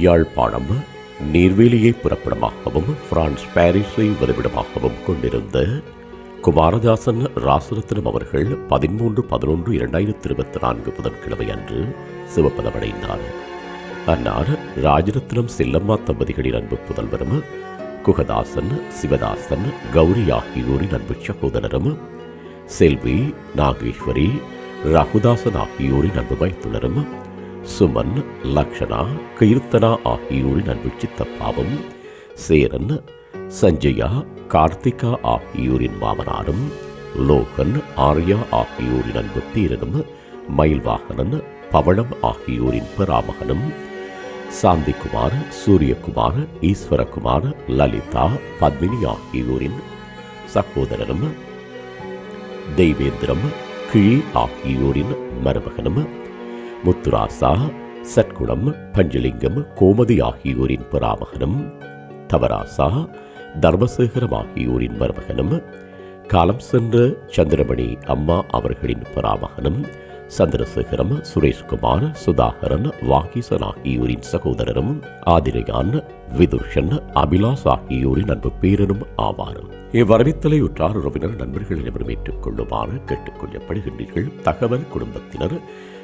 Yazhpanam நீர்வேலியை புறப்படமாகவும் France பாரிஸை வதிவிடமாகவும் கொண்டிருந்த குமாரதாசன் ராசரத்னம் அவர்கள் பதிமூன்று பதினொன்று இரண்டாயிரத்தி இருபத்தி நான்கு புதன்கிழமை அன்று சிவப்பதமடைந்தார். அன்னார் ராஜரத்னம் செல்லம்மா தம்பதிகளின் அன்பு புதல்வரும் குகதாசன் சிவதாசன் கௌரி ஆகியோரின் அன்பு சகோதரரும் செல்வி நாகேஸ்வரி ரகுதாசன் ஆகியோரின் அன்பு வைத்துள்ளரும் சுமன் லக்ஷனா கீர்த்தனா ஆகியோரின் அன்பு சித்தப்பாவும் சேரன் சஞ்சயா கார்த்திகா ஆகியோரின் மாமனாரும் லோகன் ஆர்யா ஆகியோரின் அன்பு தீரனும் மயில்வாகனன் பவளம் ஆகியோரின் பெறாமகனும் சாந்திக்குமார் சூரியகுமார் ஈஸ்வரகுமார் லலிதா பத்மினி ஆகியோரின் சகோதரனும் தெய்வேந்திரம் கிழி ஆகியோரின் மருமகனும் முத்துராசா சற்குளம் பஞ்சலிங்கம் கோமதி ஆகியோரின் பராமகனும் தவராசா தர்மசேகரம் ஆகியோரின் மருமகனும் காலம் சென்ற சந்திரமணி அம்மா அவர்களின் பராமகனும் சந்திரசேகரம் சுரேஷ்குமார் சுதாகரன் வாகீசன் ஆகியோரின் சகோதரரும் ஆதிரையான் விதுஷன் அபிலாஸ் ஆகியோரின் அன்பு பேரனும் ஆவார். இவ்வரவித்தலை உற்றார் உறவினர் நண்பர்கள் அனைவரும் ஏற்றுக்கொள்ளுமாறு கேட்டுக்கொள்ளப்படுகின்றீர்கள். தகவல் குடும்பத்தினர்